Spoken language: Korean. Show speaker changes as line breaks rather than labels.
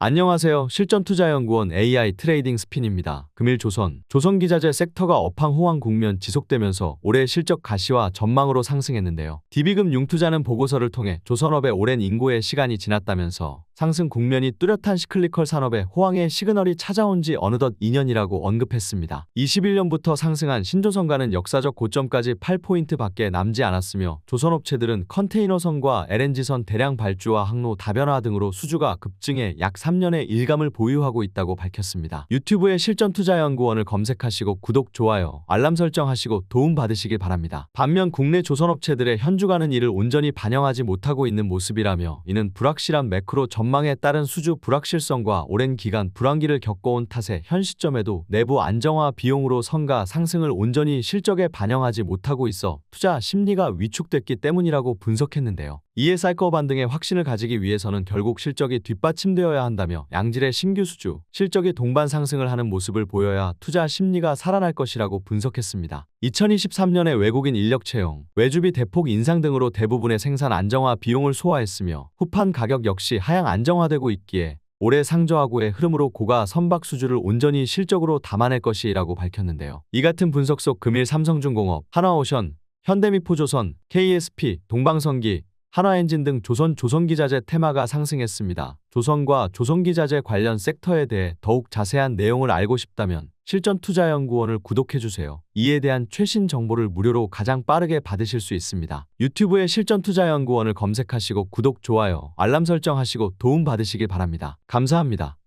안녕하세요. 실전투자연구원 AI 트레이딩 스핀입니다. 금일 조선, 조선기자재 섹터가 업황 호황 국면 지속되면서 올해 실적 가시와 전망으로 상승했는데요. DB금 융투자는 보고서를 통해 조선업의 오랜 인고의 시간이 지났다면서 상승 국면이 뚜렷한 시클리컬 산업의 호황의 시그널이 찾아온 지 어느덧 2년이라고 언급했습니다. 21년부터 상승한 신조선가는 역사적 고점까지 8포인트 밖에 남지 않았으며 조선업체들은 컨테이너선과 LNG선 대량 발주와 항로 다변화 등으로 수주가 급증해 약 3년의 일감을 보유하고 있다고 밝혔습니다. 유튜브에 실전투자연구원을 검색하시고 구독, 좋아요, 알람 설정하시고 도움 받으시길 바랍니다. 반면 국내 조선업체들의 현주가는 이를 온전히 반영하지 못하고 있는 모습이라며 이는 불확실한 매크로 전 망에 따른 수주 불확실성과 오랜 기간 불황기를 겪어온 탓에 현 시점에도 내부 안정화 비용으로 성과 상승을 온전히 실적에 반영하지 못하고 있어 투자 심리가 위축됐기 때문이라고 분석했는데요. 이에 사이커 반 등의 확신을 가지기 위해서는 결국 실적이 뒷받침되어야 한다며 양질의 신규 수주, 실적이 동반 상승을 하는 모습을 보여야 투자 심리가 살아날 것이라고 분석했습니다. 2023년에 외국인 인력 채용, 외주비 대폭 인상 등으로 대부분의 생산 안정화 비용을 소화했으며 후판 가격 역시 하향 안정화되고 있기에 올해 상저하고의 흐름으로 고가 선박 수주를 온전히 실적으로 담아낼 것이라고 밝혔는데요. 이 같은 분석 속 금일 삼성중공업, 한화오션, 현대미포조선, KSP, 동방선기, 한화엔진 등 조선 조선기자재 테마가 상승했습니다. 조선과 조선기자재 관련 섹터에 대해 더욱 자세한 내용을 알고 싶다면 실전투자연구원을 구독해주세요. 이에 대한 최신 정보를 무료로 가장 빠르게 받으실 수 있습니다. 유튜브에 실전투자연구원을 검색하시고 구독, 좋아요, 알람 설정하시고 도움 받으시길 바랍니다. 감사합니다.